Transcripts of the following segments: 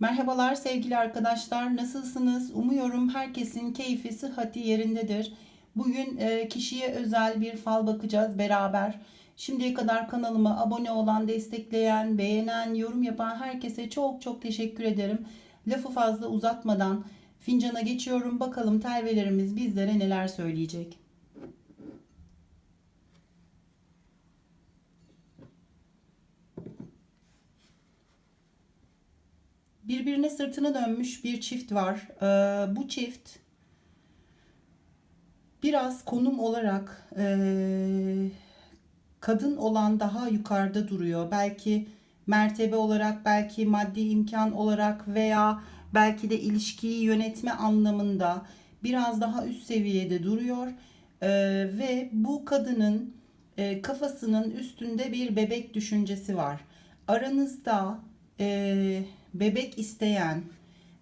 Merhabalar sevgili arkadaşlar. Nasılsınız? Umuyorum herkesin keyfi, sıhhati yerindedir. Bugün e, kişiye özel bir fal bakacağız beraber. Şimdiye kadar kanalıma abone olan, destekleyen, beğenen, yorum yapan herkese çok çok teşekkür ederim. Lafı fazla uzatmadan fincana geçiyorum. Bakalım telvelerimiz bizlere neler söyleyecek. Birbirine sırtını dönmüş bir çift var. Ee, bu çift biraz konum olarak ee, kadın olan daha yukarıda duruyor. Belki mertebe olarak, belki maddi imkan olarak veya belki de ilişkiyi yönetme anlamında biraz daha üst seviyede duruyor. Ee, ve bu kadının e, kafasının üstünde bir bebek düşüncesi var. Aranızda e, bebek isteyen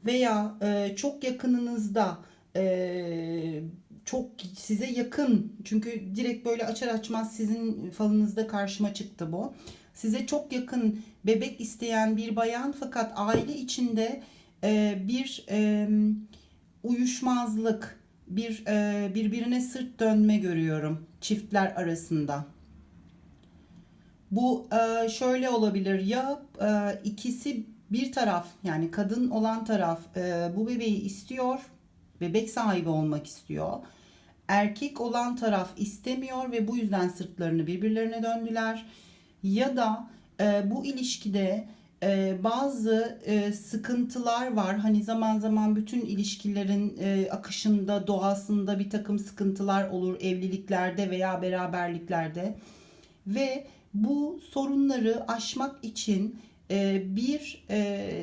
veya e, çok yakınınızda e, çok size yakın çünkü direkt böyle açar açmaz sizin falınızda karşıma çıktı bu. Size çok yakın bebek isteyen bir bayan fakat aile içinde e, bir e, uyuşmazlık, bir e, birbirine sırt dönme görüyorum çiftler arasında. Bu e, şöyle olabilir ya e, ikisi bir taraf yani kadın olan taraf e, bu bebeği istiyor, bebek sahibi olmak istiyor. Erkek olan taraf istemiyor ve bu yüzden sırtlarını birbirlerine döndüler. Ya da e, bu ilişkide e, bazı e, sıkıntılar var. Hani zaman zaman bütün ilişkilerin e, akışında, doğasında bir takım sıkıntılar olur evliliklerde veya beraberliklerde. Ve bu sorunları aşmak için bir e,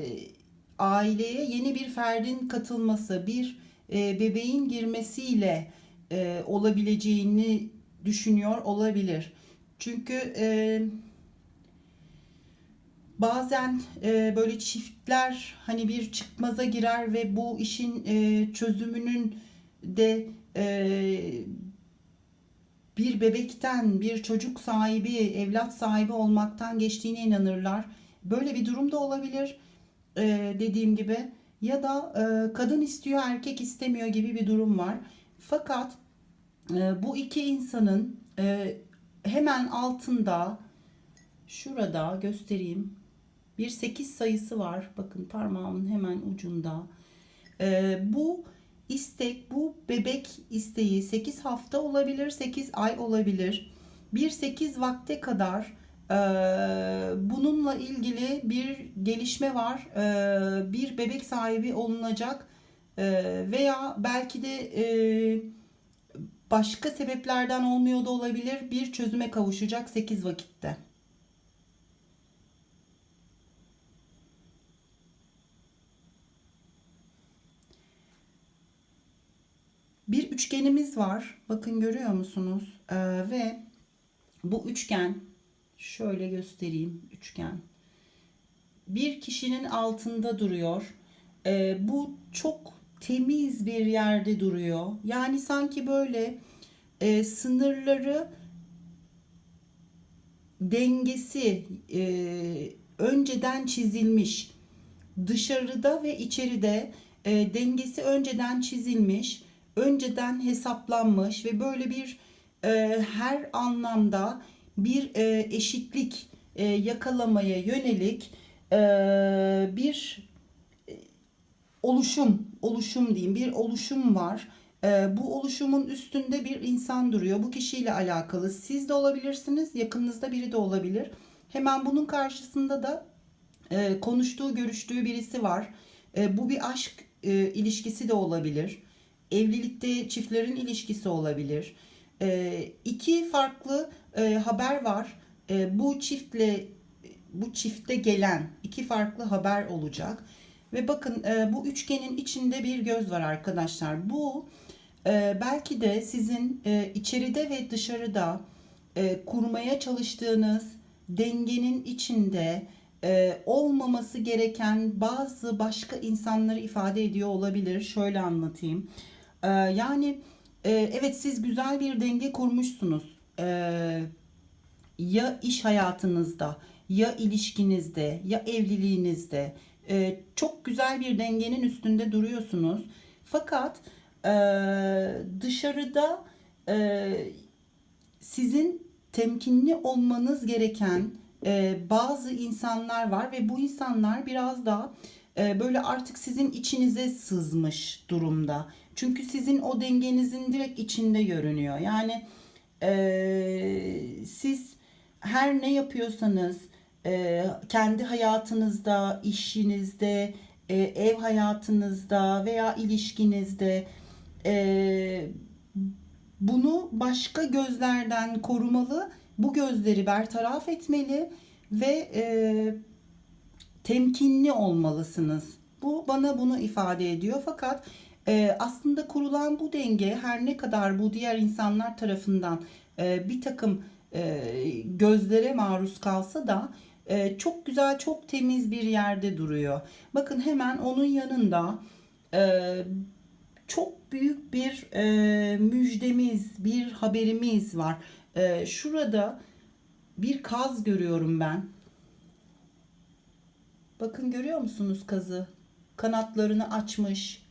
aileye yeni bir ferdin katılması, bir e, bebeğin girmesiyle e, olabileceğini düşünüyor olabilir. Çünkü bazen böyle çiftler hani bir çıkmaza girer ve bu işin çözümünün de bir bebekten, bir çocuk sahibi, evlat sahibi olmaktan geçtiğine inanırlar. Böyle bir durum da olabilir e, dediğim gibi. Ya da e, kadın istiyor, erkek istemiyor gibi bir durum var. Fakat e, bu iki insanın e, hemen altında şurada göstereyim. Bir 8 sayısı var. Bakın parmağımın hemen ucunda. E, bu istek, bu bebek isteği 8 hafta olabilir, 8 ay olabilir. Bir 8 vakte kadar bununla ilgili bir gelişme var. Bir bebek sahibi olunacak veya belki de başka sebeplerden olmuyor da olabilir. Bir çözüme kavuşacak 8 vakitte. Bir üçgenimiz var. Bakın görüyor musunuz? Ee, ve bu üçgen şöyle göstereyim üçgen. Bir kişinin altında duruyor. Ee, bu çok temiz bir yerde duruyor. Yani sanki böyle e, sınırları dengesi e, önceden çizilmiş. Dışarıda ve içeride e, dengesi önceden çizilmiş önceden hesaplanmış ve böyle bir e, her anlamda bir e, eşitlik e, yakalamaya yönelik e, bir e, oluşum oluşum diyeyim bir oluşum var. E, bu oluşumun üstünde bir insan duruyor. Bu kişiyle alakalı. Siz de olabilirsiniz, yakınınızda biri de olabilir. Hemen bunun karşısında da e, konuştuğu, görüştüğü birisi var. E, bu bir aşk e, ilişkisi de olabilir evlilikte çiftlerin ilişkisi olabilir. E, iki farklı e, haber var. E, bu çiftle bu çifte gelen iki farklı haber olacak. Ve bakın e, bu üçgenin içinde bir göz var arkadaşlar. Bu e, belki de sizin e, içeride ve dışarıda e, kurmaya çalıştığınız dengenin içinde e, olmaması gereken bazı başka insanları ifade ediyor olabilir. Şöyle anlatayım. Ee, yani e, evet siz güzel bir denge kurmuşsunuz. Ee, ya iş hayatınızda, ya ilişkinizde, ya evliliğinizde e, çok güzel bir dengenin üstünde duruyorsunuz. Fakat e, dışarıda e, sizin temkinli olmanız gereken e, bazı insanlar var ve bu insanlar biraz daha e, böyle artık sizin içinize sızmış durumda. Çünkü sizin o dengenizin direkt içinde görünüyor. Yani e, siz her ne yapıyorsanız e, kendi hayatınızda, işinizde, e, ev hayatınızda veya ilişkinizde e, bunu başka gözlerden korumalı, bu gözleri bertaraf etmeli ve e, temkinli olmalısınız. Bu bana bunu ifade ediyor. Fakat e, aslında kurulan bu denge her ne kadar bu diğer insanlar tarafından e, bir takım e, gözlere maruz kalsa da e, çok güzel, çok temiz bir yerde duruyor. Bakın hemen onun yanında çok büyük bir müjdemiz, bir haberimiz var. Şurada bir kaz görüyorum ben. Bakın görüyor musunuz kazı? Kanatlarını açmış,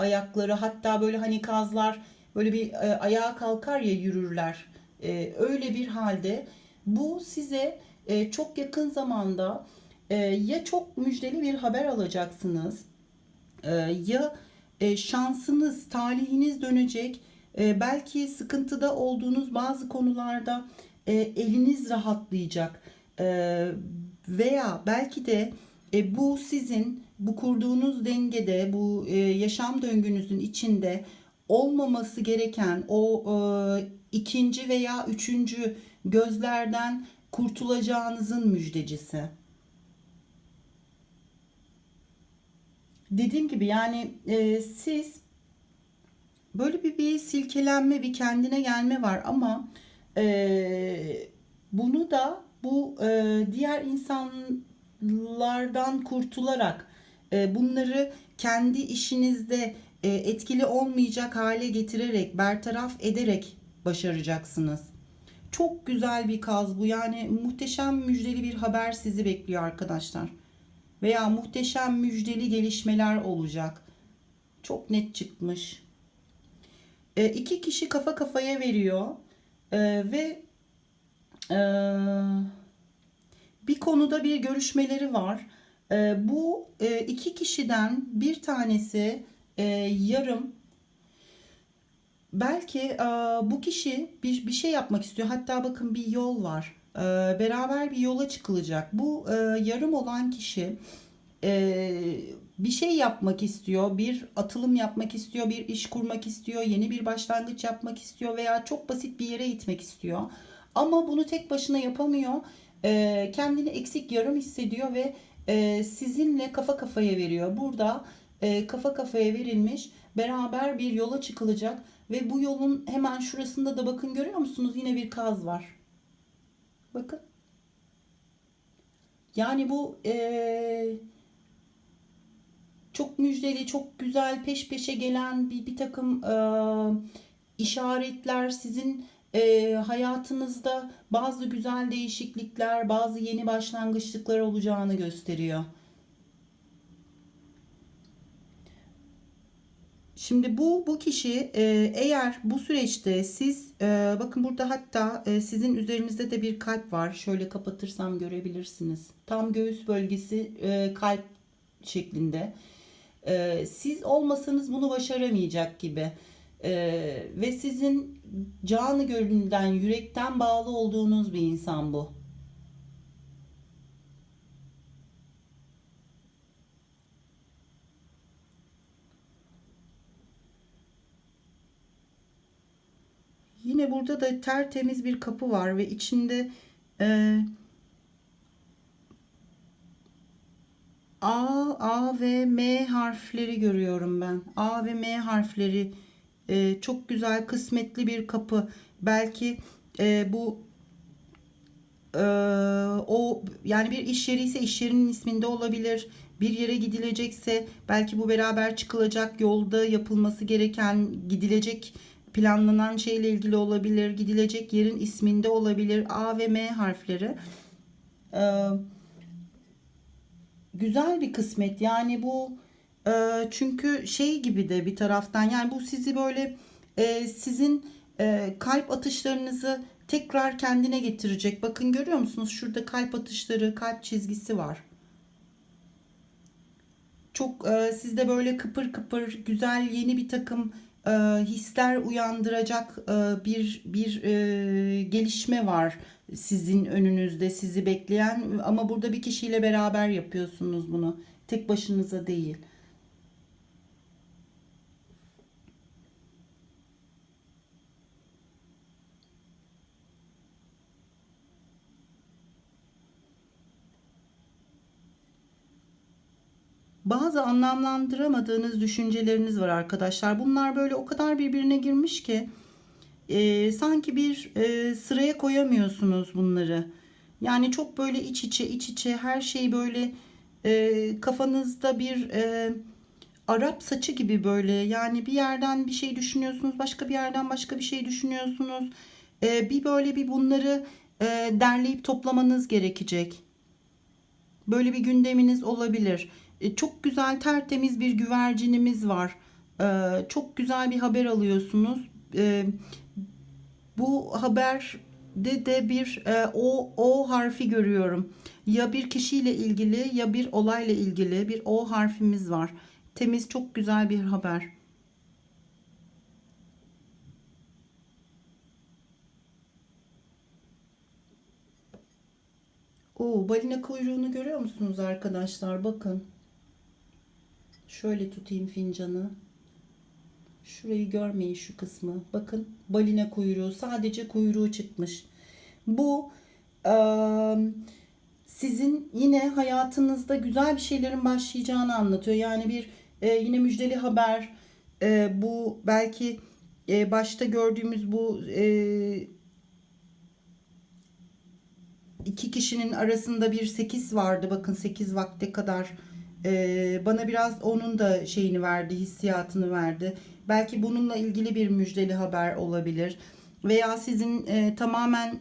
ayakları hatta böyle hani kazlar böyle bir e, ayağa kalkar ya yürürler. E, öyle bir halde bu size e, çok yakın zamanda e, ya çok müjdeli bir haber alacaksınız e, ya e, şansınız, talihiniz dönecek. E, belki sıkıntıda olduğunuz bazı konularda e, eliniz rahatlayacak. E, veya belki de e, bu sizin bu kurduğunuz dengede, bu e, yaşam döngünüzün içinde olmaması gereken o e, ikinci veya üçüncü gözlerden kurtulacağınızın müjdecisi. Dediğim gibi yani e, siz böyle bir, bir silkelenme, bir kendine gelme var ama e, bunu da bu e, diğer insanlardan kurtularak e, bunları kendi işinizde e, etkili olmayacak hale getirerek, bertaraf ederek başaracaksınız. Çok güzel bir kaz bu. Yani muhteşem müjdeli bir haber sizi bekliyor arkadaşlar. Veya muhteşem müjdeli gelişmeler olacak. Çok net çıkmış. E, iki kişi kafa kafaya veriyor. E, ve e, bir konuda bir görüşmeleri var. E, bu e, iki kişiden bir tanesi e, yarım belki e, bu kişi bir, bir şey yapmak istiyor. Hatta bakın bir yol var. E, beraber bir yola çıkılacak. Bu yarım olan kişi bir şey yapmak istiyor, bir atılım yapmak istiyor, bir iş kurmak istiyor, yeni bir başlangıç yapmak istiyor veya çok basit bir yere gitmek istiyor. Ama bunu tek başına yapamıyor. E, kendini eksik yarım hissediyor ve e, sizinle kafa kafaya veriyor. Burada e, kafa kafaya verilmiş beraber bir yola çıkılacak ve bu yolun hemen şurasında da bakın görüyor musunuz yine bir kaz var. Bakın. Yani bu e, çok müjdeli, çok güzel peş peşe gelen bir, bir takım işaretler sizin e, hayatınızda bazı güzel değişiklikler, bazı yeni başlangıçlıklar olacağını gösteriyor. Şimdi bu bu kişi eğer bu süreçte siz e, bakın burada hatta e, sizin üzerinizde de bir kalp var. Şöyle kapatırsam görebilirsiniz. Tam göğüs bölgesi e, kalp şeklinde. E, siz olmasanız bunu başaramayacak gibi. E, ve sizin canı gönülden, yürekten bağlı olduğunuz bir insan bu. Yine burada da tertemiz bir kapı var ve içinde e, A, A ve M harfleri görüyorum ben. A ve M harfleri e, çok güzel kısmetli bir kapı. Belki e, bu e, o yani bir iş yeri ise iş yerinin isminde olabilir. Bir yere gidilecekse belki bu beraber çıkılacak yolda yapılması gereken gidilecek planlanan şeyle ilgili olabilir. Gidilecek yerin isminde olabilir. A ve M harfleri. Ee, güzel bir kısmet. Yani bu e, çünkü şey gibi de bir taraftan yani bu sizi böyle e, sizin e, kalp atışlarınızı tekrar kendine getirecek. Bakın görüyor musunuz? Şurada kalp atışları, kalp çizgisi var. Çok e, sizde böyle kıpır kıpır güzel yeni bir takım e, hisler uyandıracak e, bir bir e, gelişme var sizin önünüzde sizi bekleyen ama burada bir kişiyle beraber yapıyorsunuz bunu. Tek başınıza değil. Bazı anlamlandıramadığınız düşünceleriniz var arkadaşlar. Bunlar böyle o kadar birbirine girmiş ki e, sanki bir e, sıraya koyamıyorsunuz bunları. Yani çok böyle iç içe iç içe her şey böyle e, kafanızda bir e, Arap saçı gibi böyle yani bir yerden bir şey düşünüyorsunuz başka bir yerden başka bir şey düşünüyorsunuz. E, bir böyle bir bunları e, derleyip toplamanız gerekecek. Böyle bir gündeminiz olabilir. E, çok güzel tertemiz bir güvercinimiz var. E, çok güzel bir haber alıyorsunuz. E, bu haberde de bir o o harfi görüyorum. Ya bir kişiyle ilgili ya bir olayla ilgili bir o harfimiz var. Temiz çok güzel bir haber. Oo, balina kuyruğunu görüyor musunuz arkadaşlar? Bakın. Şöyle tutayım fincanı. Şurayı görmeyin şu kısmı. Bakın balina kuyruğu. Sadece kuyruğu çıkmış. Bu eee, sizin yine hayatınızda güzel bir şeylerin başlayacağını anlatıyor. Yani bir e, yine müjdeli haber. E, bu belki e, başta gördüğümüz bu e, iki kişinin arasında bir 8 vardı. Bakın 8 vakte kadar e, bana biraz onun da şeyini verdi, hissiyatını verdi. Belki bununla ilgili bir müjdeli haber olabilir. Veya sizin e, tamamen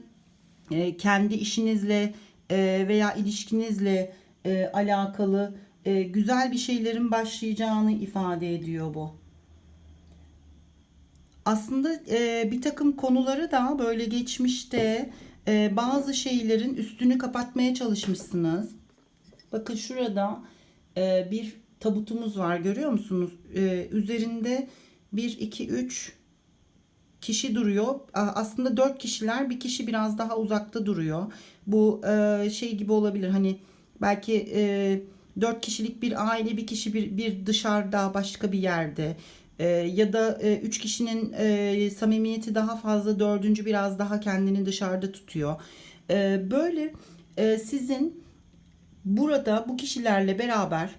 e, kendi işinizle e, veya ilişkinizle e, alakalı e, güzel bir şeylerin başlayacağını ifade ediyor bu. Aslında e, bir takım konuları da böyle geçmişte e, bazı şeylerin üstünü kapatmaya çalışmışsınız. Bakın şurada e, bir tabutumuz var görüyor musunuz? E, üzerinde 1, 2, 3 kişi duruyor. Aslında 4 kişiler bir kişi biraz daha uzakta duruyor. Bu e, şey gibi olabilir hani belki e, 4 kişilik bir aile bir kişi bir, bir dışarıda başka bir yerde. Ya da üç kişinin samimiyeti daha fazla dördüncü biraz daha kendini dışarıda tutuyor. Böyle sizin burada bu kişilerle beraber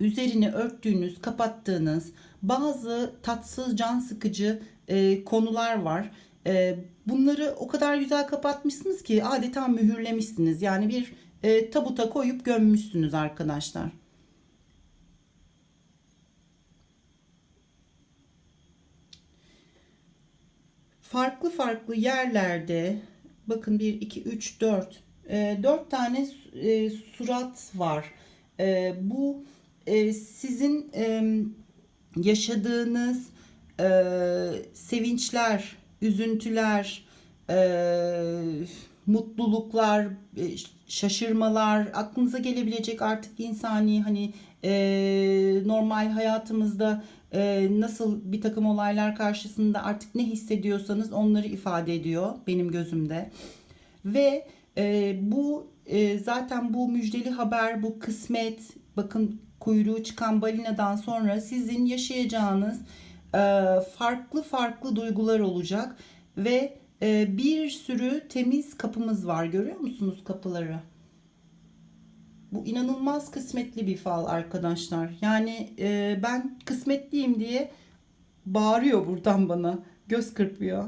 üzerini örttüğünüz, kapattığınız bazı tatsız, can sıkıcı e, konular var. E, bunları o kadar güzel kapatmışsınız ki adeta mühürlemişsiniz. Yani bir e, tabuta koyup gömmüşsünüz arkadaşlar. Farklı farklı yerlerde bakın 1, 2, 3, 4 4 tane e, surat var. E, bu e, sizin e, yaşadığınız e, sevinçler, üzüntüler, e, mutluluklar, e, şaşırmalar, aklınıza gelebilecek artık insani hani e, normal hayatımızda e, nasıl bir takım olaylar karşısında artık ne hissediyorsanız onları ifade ediyor benim gözümde. Ve e, bu e, zaten bu müjdeli haber, bu kısmet, bakın kuyruğu çıkan balinadan sonra sizin yaşayacağınız e, farklı farklı duygular olacak ve e, bir sürü temiz kapımız var. Görüyor musunuz kapıları? Bu inanılmaz kısmetli bir fal arkadaşlar. Yani e, ben kısmetliyim diye bağırıyor buradan bana. Göz kırpıyor.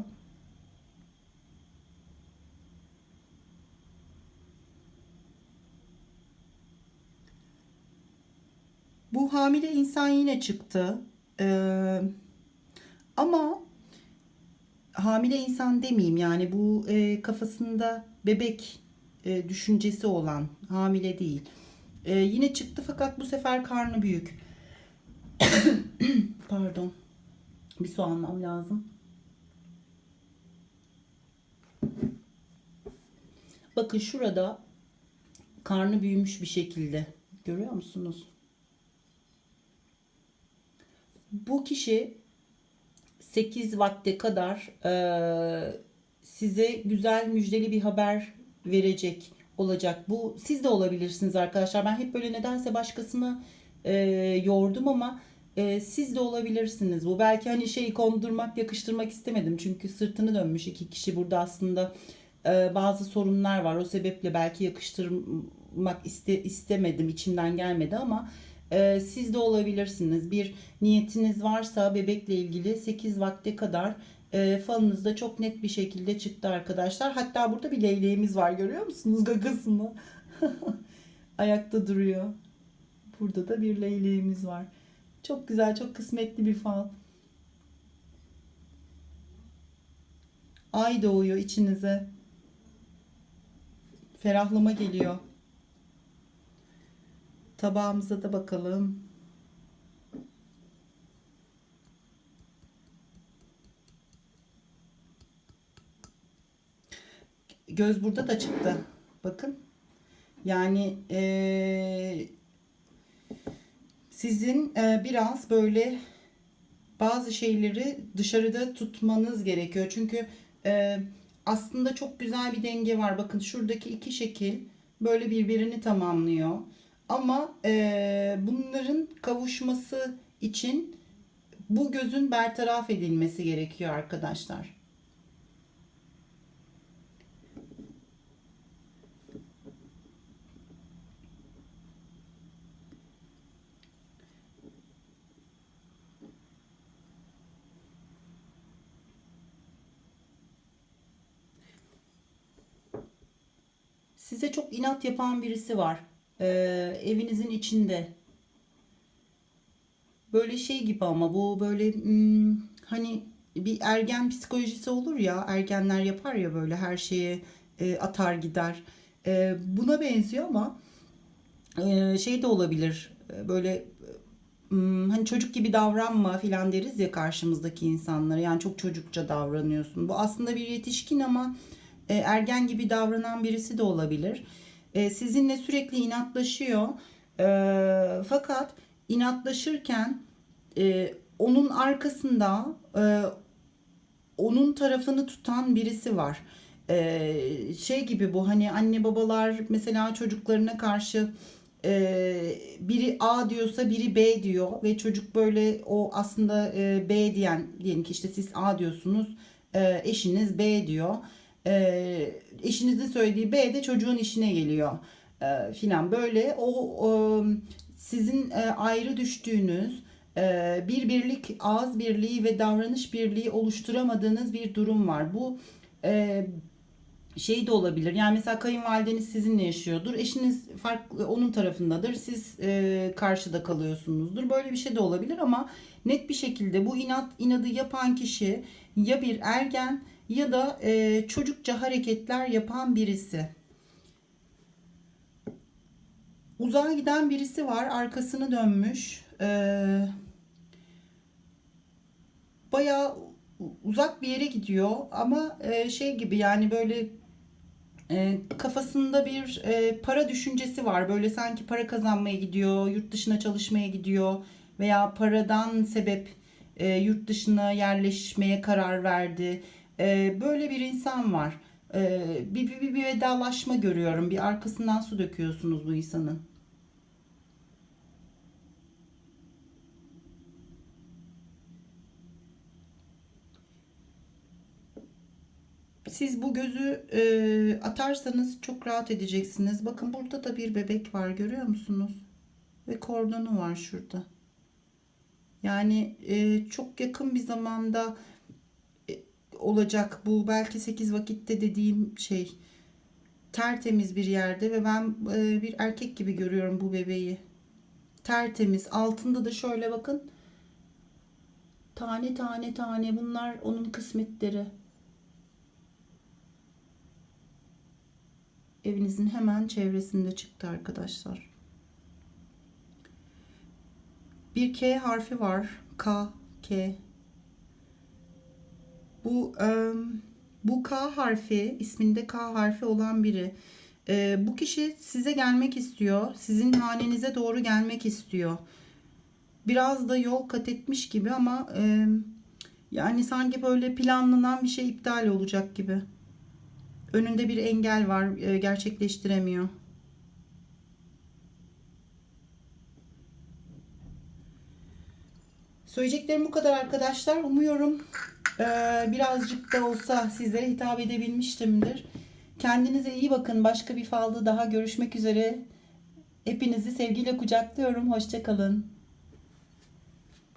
Bu hamile insan yine çıktı. Ee, ama hamile insan demeyeyim yani bu e, kafasında bebek e, düşüncesi olan hamile değil. Ee, yine çıktı fakat bu sefer karnı büyük. Pardon. Bir su almam lazım. Bakın şurada karnı büyümüş bir şekilde. Görüyor musunuz? Bu kişi 8 vakte kadar eee, size güzel müjdeli bir haber verecek olacak. Bu siz de olabilirsiniz arkadaşlar. Ben hep böyle nedense başkasını eee, yordum ama eee, siz de olabilirsiniz. Bu belki hani şey kondurmak, yakıştırmak istemedim. Çünkü sırtını dönmüş iki kişi burada aslında eee, bazı sorunlar var. O sebeple belki yakıştırmak iste, istemedim. içimden gelmedi ama ee, siz de olabilirsiniz. Bir niyetiniz varsa bebekle ilgili 8 vakte kadar e, falınızda çok net bir şekilde çıktı arkadaşlar. Hatta burada bir leyleğimiz var görüyor musunuz gagasını? Ayakta duruyor. Burada da bir leyleğimiz var. Çok güzel, çok kısmetli bir fal. Ay doğuyor içinize. Ferahlama geliyor. Tabağımıza da bakalım. Göz burada da çıktı. Bakın. Yani eee, sizin eee, biraz böyle bazı şeyleri dışarıda tutmanız gerekiyor. Çünkü eee, aslında çok güzel bir denge var. Bakın şuradaki iki şekil böyle birbirini tamamlıyor. Ama eee, bunların kavuşması için bu gözün bertaraf edilmesi gerekiyor arkadaşlar. Size çok inat yapan birisi var. Eee, evinizin içinde. Böyle şey gibi ama bu böyle hmm, hani bir ergen psikolojisi olur ya ergenler yapar ya böyle her şeye e, atar gider. E, buna benziyor ama e, şey de olabilir e, böyle hmm, hani çocuk gibi davranma filan deriz ya karşımızdaki insanlara yani çok çocukça davranıyorsun. Bu aslında bir yetişkin ama e, ergen gibi davranan birisi de olabilir. E, sizinle sürekli inatlaşıyor. E, fakat inatlaşırken e, onun arkasında e, onun tarafını tutan birisi var. E, şey gibi bu hani anne babalar mesela çocuklarına karşı e, biri A diyorsa biri B diyor ve çocuk böyle o aslında e, B diyen diyelim ki işte siz A diyorsunuz e, eşiniz B diyor. E, eşinizin söylediği B de çocuğun işine geliyor e, filan böyle o, o sizin e, ayrı düştüğünüz e, bir birlik ağız birliği ve davranış birliği oluşturamadığınız bir durum var. Bu e, şey de olabilir. Yani mesela kayınvalideniz sizinle yaşıyordur. Eşiniz farklı onun tarafındadır. Siz e, karşıda kalıyorsunuzdur. Böyle bir şey de olabilir ama net bir şekilde bu inat inadı yapan kişi ya bir ergen ya da e, çocukça hareketler yapan birisi. Uzağa giden birisi var. Arkasını dönmüş. Ee, bayağı uzak bir yere gidiyor ama e, şey gibi yani böyle e, kafasında bir e, para düşüncesi var. Böyle sanki para kazanmaya gidiyor, yurt dışına çalışmaya gidiyor veya paradan sebep e, yurt dışına yerleşmeye karar verdi. E, böyle bir insan var. E, bir, bir, bir, bir vedalaşma görüyorum. Bir arkasından su döküyorsunuz bu insanın. Siz bu gözü e, atarsanız çok rahat edeceksiniz. Bakın burada da bir bebek var görüyor musunuz? Ve kordonu var şurada. Yani e, çok yakın bir zamanda olacak bu belki 8 vakitte dediğim şey tertemiz bir yerde ve ben e, bir erkek gibi görüyorum bu bebeği. Tertemiz. Altında da şöyle bakın. Tane tane tane bunlar onun kısmetleri. Evinizin hemen çevresinde çıktı arkadaşlar. Bir K harfi var. K, K. Bu em, bu K harfi, isminde K harfi olan biri. E, bu kişi size gelmek istiyor. Sizin hanenize doğru gelmek istiyor. Biraz da yol kat etmiş gibi ama e, yani sanki böyle planlanan bir şey iptal olacak gibi. Önünde bir engel var, e, gerçekleştiremiyor. Söyleyeceklerim bu kadar arkadaşlar. Umuyorum e, birazcık da olsa sizlere hitap edebilmiştimdir. Kendinize iyi bakın. Başka bir falda daha görüşmek üzere. Hepinizi sevgiyle kucaklıyorum. Hoşçakalın.